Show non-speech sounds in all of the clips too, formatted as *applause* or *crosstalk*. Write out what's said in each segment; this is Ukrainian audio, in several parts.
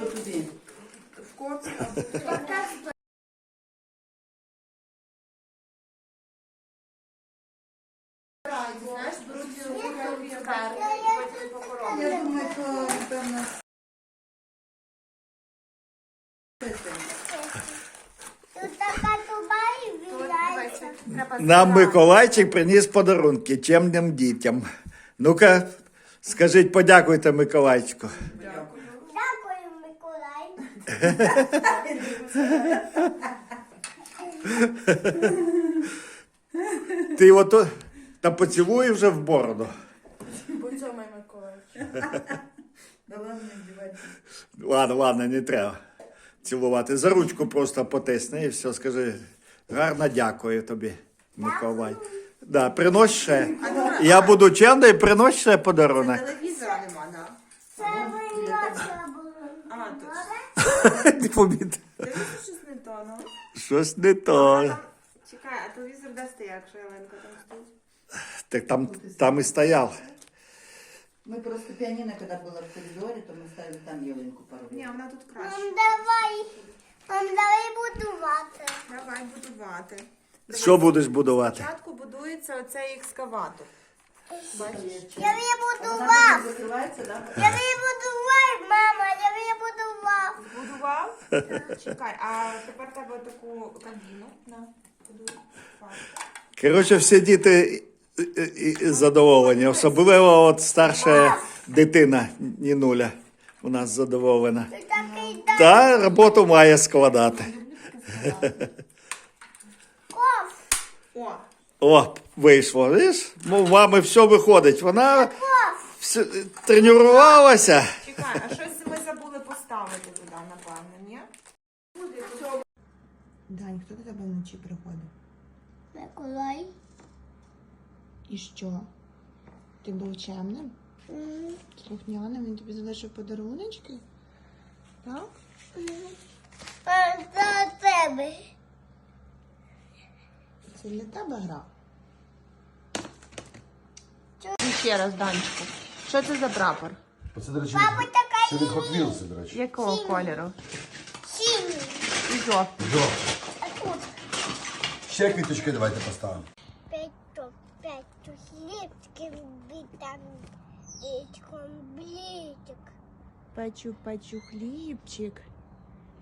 туди. В коці Знаєш, беруть потім по. Я думаю. Треба Нам. Миколайчик приніс подарунки чемним дітям. Ну-ка, скажіть, подякуйте Миколайчику. Дякую. Дякую, Миколай. Ти ото та поцілуй вже в бороду. Будь цьому Миколаївич. да ладно, вдівайте. Ладно, ладно, не треба цілувати. За ручку просто потисни і все, скажи. Гарно дякую тобі, Миколай. Да, принось ще. Я буду чемний, принось ще подарунок. Телевізора нема, да? Це виносила. А, точно. *laughs* Ти помітив? Дивіться, щось не то, ну. Щось не то. Чекай, а телевізор де стоїть, якщо Єленка там стоїть? Так там, там і стояв. Ми просто піаніно, коли було в коридорі, то ми ставили там ялинку пару. Ні, вона тут краще. Мам, давай. Мам, давай будувати. Давай будувати. Що будеш будувати? Спочатку будується оцей екскаватор. Бачиш? Я потім закривається, да? Я її будував, мама, я її будував. Будував? Чекай, а тепер треба таку кабіну. На. Коротше, всі діти і- і- і задоволені. Особливо от старша дитина Нінуля у нас задоволена. Такий Та роботу має складати. О, вийшло. Видиш? Ну, в мами все виходить. Вона все, тренувалася. чекай, а щось ми забули поставити туди, напевно, ні? Дань, хто до тебе вночі приходив? Миколай. І що? Ти був чемним? Слухняним, він тобі залишив подаруночки? Так? А це тебе. Це для тебе гра. І ще раз, Данечку. Що це за прапор? Оце, до речі, Папа від- така це від Hot Wheels, до речі. Якого кольору? синій. І жовтий. Жовтий. А тут Ще квіточки давайте поставимо. п'ять п'ять хлібків там дітьком блітик. Печу, печу хлібчик.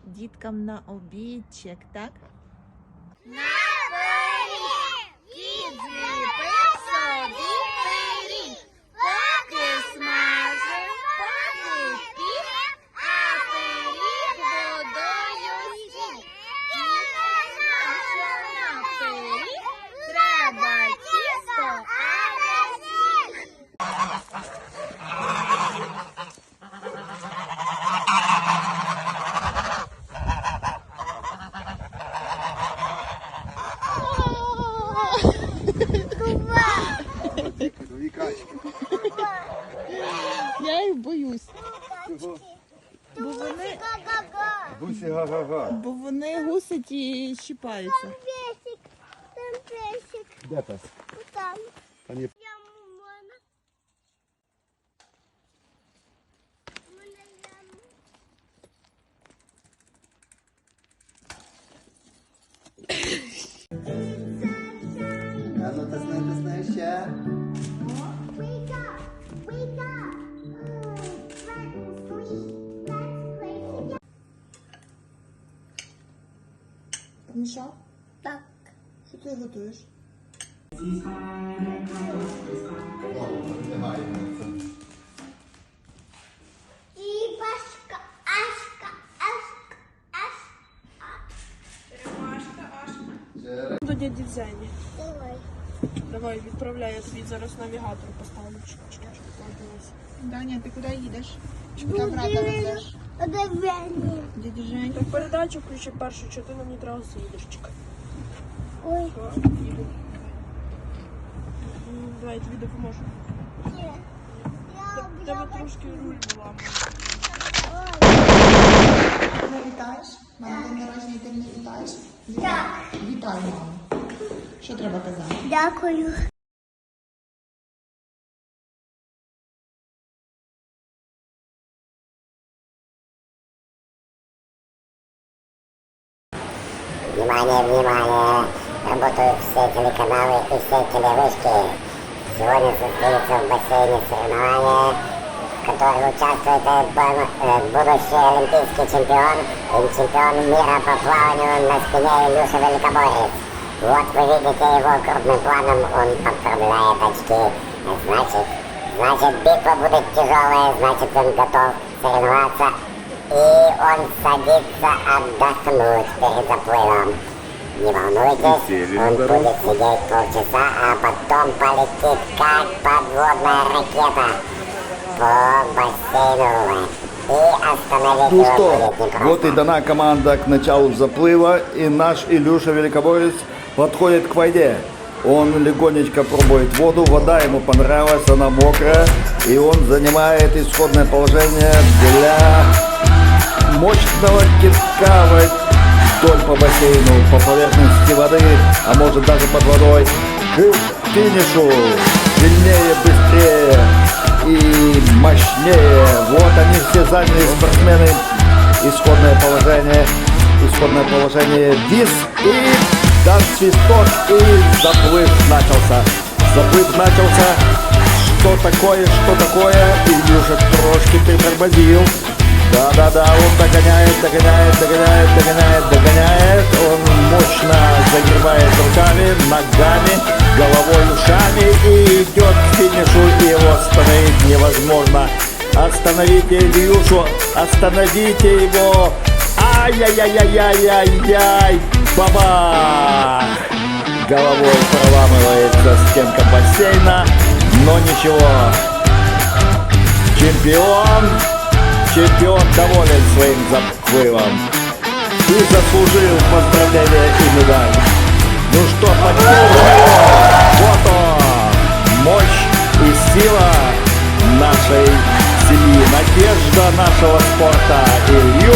Діткам на обідчик, так? На Я їх боюсь. Бо вони, Гусі га-га-га. бо вони гусять і щіпаються. Песик, там песик, Де пес? там. Там є Я мама. Мене яма. А ну тисни, тисни ще. Помішав? Так. Що ти готуєш? І пашка, ашка, ашка, ашка. До дяді Зені. Давай. Давай, відправляй, я тобі зараз навігатор поставлю. Даня, ти куди їдеш? Чи куди брата везеш? Дядя Жень. Так передачу включи першу, що ти на нейтрал заїдеш. Чекай. Ой, Все, Давай, я тобі допоможу. ні. Тебе трошки руль була. Ти не вітаєш? Мама день народження, ти не вітаєш? Так. Вітаю, маму. Що треба казати? Дякую. Внимание, внимание! Работают все телеканалы и все телевышки. Сегодня состоится в бассейне соревнования, в которых участвует э, бу- э, будущий олимпийский чемпион и чемпион мира по плаванию на спине Илюша Великоборец. Вот вы видите его крупным планом, он подправляет очки. Значит, значит битва будет тяжелая, значит он готов соревноваться. И он садится отдохнуть перед заплывом. Не волнуйтесь, он будет сидеть полчаса, а потом полетит как подводная ракета по бассейну и остановить Ну его что, будет вот и дана команда к началу заплыва, и наш Илюша Великоборец подходит к воде. Он легонечко пробует воду, вода ему понравилась, она мокрая, и он занимает исходное положение для мощного китка вдоль по бассейну, по поверхности воды, а может даже под водой, к финишу, сильнее, быстрее и мощнее. Вот они все заняли спортсмены. Исходное положение. Исходное положение вис и дан свисток и заплыв начался. Заплыв начался. Что такое, что такое? Илюша трошки притормозил. Да-да-да, он догоняет, догоняет, догоняет, догоняет, догоняет. Он мощно загребает руками, ногами, головой, ушами и идет к финишу. Его остановить невозможно. Остановите Илюшу, остановите его. Ай-яй-яй-яй-яй-яй, баба! Головой проламывается стенка бассейна, но ничего. Чемпион, чемпион доволен своим заплывом и заслужил поздравления и медаль. Ну что, поддерживаем. Вот он, мощь и сила нашей семьи, надежда нашего спорта. Илью